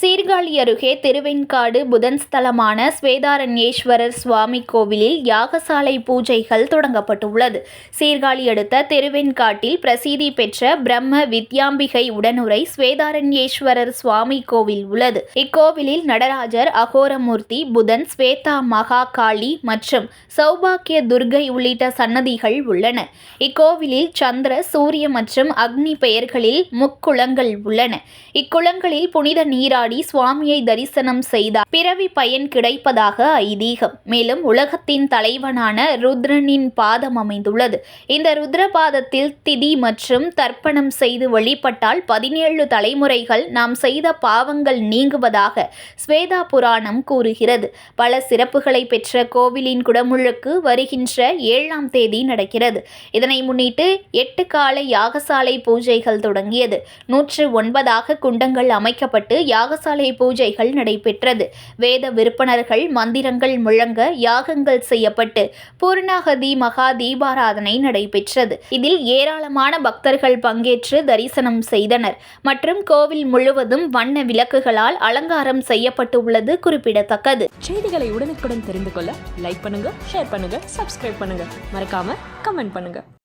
சீர்காழி அருகே திருவெண்காடு புதன் ஸ்தலமான ஸ்வேதாரண்யேஸ்வரர் சுவாமி கோவிலில் யாகசாலை பூஜைகள் தொடங்கப்பட்டுள்ளது. சீர்காழி அடுத்த திருவெண்காட்டில் பிரசித்தி பெற்ற பிரம்ம வித்யாம்பிகை உடனுரை ஸ்வேதாரண்யேஸ்வரர் சுவாமி கோவில் உள்ளது. இக்கோவிலில் நடராஜர் அகோரமூர்த்தி புதன் ஸ்வேதா மகா காளி மற்றும் சௌபாக்கிய துர்கை உள்ளிட்ட சன்னதிகள் உள்ளன. இக்கோவிலில் சந்திர சூரிய மற்றும் அக்னி பெயர்களில் முக்குளங்கள் உள்ளன. இக்குளங்களில் புனித நீராடி சுவாமியை தரிசனம் செய்தார். பிறவி பயன் கிடைப்பதாக ஐதீகம். மேலும் உலகத்தின் தலைவனான ருத்ரனின் பாதம் அமைந்துள்ளது. இந்த ருத்ர பாதத்தில் திதி மற்றும் தர்ப்பணம் செய்து வழிபட்டால் பதினேழு தலைமுறைகள் நாம் செய்த பாவங்கள் நீங்குவதாக ஸ்வேதா புராணம் கூறுகிறது. பல சிறப்புகளை பெற்ற கோவிலின் குடமுழுக்கு வருகின்ற ஏழாம் தேதி நடக்கிறது. இதனை முன்னிட்டு எட்டு கால யாகசாலை பூஜைகள் தொடங்கியது. நூற்று ஒன்பதாக குண்டங்கள் அமைக்கப்பட்டு யாக யாகசாலை பூஜைகள் நடைபெற்றது. வேத விற்பனர்கள் மந்திரங்கள் முழங்க யாகங்கள் செய்யப்பட்டு பூர்ணாகதி மகா தீபாராதனை நடைபெற்றது. இதில் ஏராளமான பக்தர்கள் பங்கேற்று தரிசனம் செய்தனர். மற்றும் கோவில் முழுவதும் வண்ண விளக்குகளால் அலங்காரம் செய்யப்பட்டுள்ளது குறிப்பிடத்தக்கது. செய்திகளை உடனுக்குடன் தெரிந்து கொள்ள லைக் பண்ணுங்க ஷேர் பண்ணுங்க சப்ஸ்கிரைப் பண்ணுங்க. மறக்காம கமெண்ட் பண்ணுங்க.